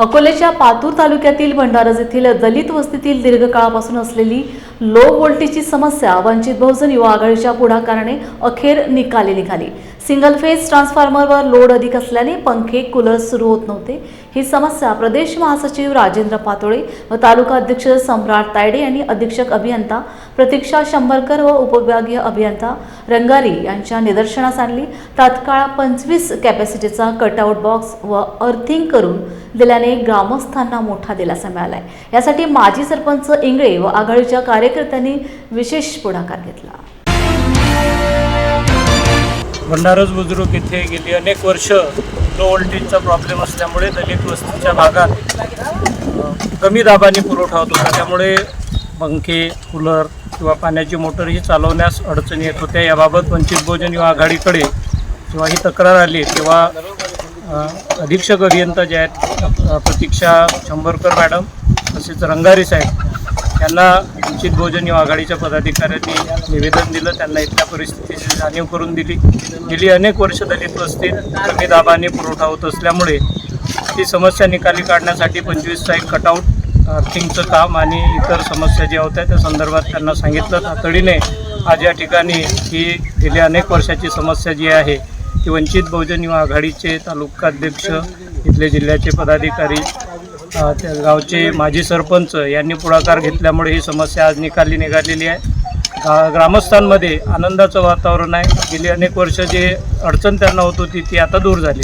अकोल्याच्या पातूर तालुक्यातील भंडारज येथील दलित वस्तीतील दीर्घकाळापासून असलेली लो व्होल्टेजची समस्या वंचित बहुजन युवा आघाडीच्या पुढाकाराने अखेर निकाली निघाली. सिंगल फेज ट्रान्सफॉर्मरवर लोड अधिक असल्याने पंखे कूलर सुरू होत नव्हते. ही समस्या प्रदेश महासचिव राजेंद्र पातोळे व तालुका अध्यक्ष सम्राट तायडे यांनी अधीक्षक अभियंता प्रतीक्षा शंभरकर व उपविभागीय अभियंता रंगारी यांच्या निदर्शनास आणली. तात्काळ पंचवीस कॅपॅसिटीचा कटआउट बॉक्स व अर्थिंग करून दिल्याने ग्रामस्थांना मोठा दिलासा मिळालाय. यासाठी माजी सरपंच इंगळे व आघाडीच्या कार्यकर्त्यांनी विशेष पुढाकार घेतला. भंडारज बुजुर्ग येथे गेली. अनेक वर्ष लो व्होल्टेजचा प्रॉब्लेम असल्यामुळे दलित वस्तीच्या भागात कमी दाबाने पुरवठा होत होता. त्यामुळे पंखे कूलर किंवा पाण्याची मोटर ही चालवण्यास अडचणी येत होत्या. याबाबत वंचित बहुजन युवा आघाडीकडे जेव्हा ही तक्रार आली तेव्हा अधीक्षक अभियंता जे आहेत प्रतीक्षा शंभरकर मॅडम तसेच रंगारी साहेब त्यांना वंचित बहुजन या आघाडीच्या पदाधिकाऱ्यांनी निवेदन दिलं त्यांना इथल्या परिस्थितीची जाणीव करून दिली. गेली अनेक वर्ष दलित वस्तीत कमी दाबाने पुरवठा होत असल्यामुळे ती समस्या निकाली काढण्यासाठी पंचवीसचा एक कटआउट अर्थिंगचं काम आणि इतर समस्या ज्या होत्या त्या संदर्भात त्यांना सांगितलं. तातडीने आज या ठिकाणी ही गेल्या अनेक वर्षाची समस्या जी आहे ती वंचित बहुजन युवा आघाडीचे तालुकाध्यक्ष इथले जिल्ह्याचे पदाधिकारी त्या गावचे माजी सरपंच यांनी पुढाकार घेतल्यामुळे ही समस्या आज निकाली निघालेली आहे. गा- ग्रामस्थांमध्ये आनंदाचं वातावरण आहे. गेली अनेक वर्ष जे अडचण त्यांना होत होती ती आता दूर झाली.